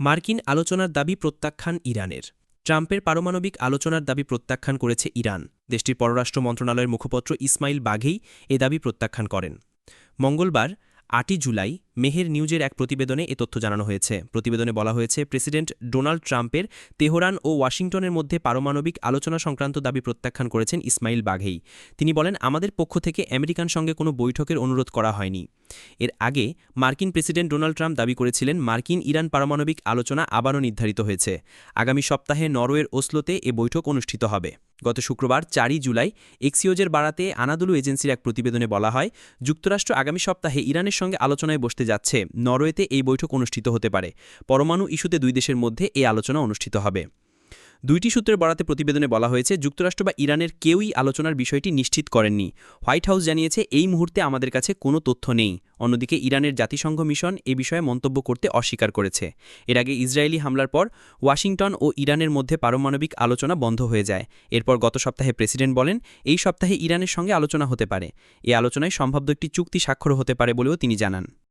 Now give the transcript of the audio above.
মার্কিন আলোচনার দাবি প্রত্যাখ্যান ইরানের। ট্রাম্পের পারমাণবিক আলোচনার দাবি প্রত্যাখ্যান করেছে ইরান। দেশটির পররাষ্ট্র মন্ত্রণালয়ের মুখপত্র ইসমাইল বাঘেই এ দাবি প্রত্যাখ্যান করেন। মঙ্গলবার আটই জুলাই মেহের নিউজের এক প্রতিবেদনে এ তথ্য জানানো হয়েছে। প্রতিবেদনে বলা হয়েছে, প্রেসিডেন্ট ডোনাল্ড ট্রাম্পের তেহরান ও ওয়াশিংটনের মধ্যে পারমাণবিক আলোচনা সংক্রান্ত দাবি প্রত্যাখ্যান করেছেন ইসমাইল বাঘেই। তিনি বলেন, আমাদের পক্ষ থেকে আমেরিকান সঙ্গে কোনো বৈঠকের অনুরোধ করা হয়নি। এর আগে মার্কিন প্রেসিডেন্ট ডোনাল্ড ট্রাম্প দাবি করেছিলেন, মার্কিন ইরান পারমাণবিক আলোচনা আবারও নির্ধারিত হয়েছে। আগামী সপ্তাহে নরওয়ের ওসলোতে এ বৈঠক অনুষ্ঠিত হবে। গত শুক্রবার চারই জুলাই এক্সিওজের বাড়াতে আনাদুলু এজেন্সির এক প্রতিবেদনে বলা হয়, যুক্তরাষ্ট্র আগামী সপ্তাহে ইরানের সঙ্গে আলোচনায় বসতে যাচ্ছে। নরওয়েতে এই বৈঠক অনুষ্ঠিত হতে পারে। পরমাণু ইস্যুতে দুই দেশের মধ্যে এই আলোচনা অনুষ্ঠিত হবে। দুইটি সূত্রের বরাতে প্রতিবেদনে বলা হয়েছে, যুক্তরাষ্ট্র বা ইরানের কেউই আলোচনার বিষয়টি নিশ্চিত করেননি। হোয়াইট হাউস জানিয়েছে, এই মুহূর্তে আমাদের কাছে কোনো তথ্য নেই। অন্যদিকে, ইরানের জাতিসংঘ মিশন এ বিষয়ে মন্তব্য করতে অস্বীকার করেছে। এর আগে ইসরায়েলি হামলার পর ওয়াশিংটন ও ইরানের মধ্যে পারমাণবিক আলোচনা বন্ধ হয়ে যায়। এরপর গত সপ্তাহে প্রেসিডেন্ট বলেন, এই সপ্তাহে ইরানের সঙ্গে আলোচনা হতে পারে। এ আলোচনায় সম্ভাব্য একটি চুক্তি স্বাক্ষর হতে পারে বলেও তিনি জানান।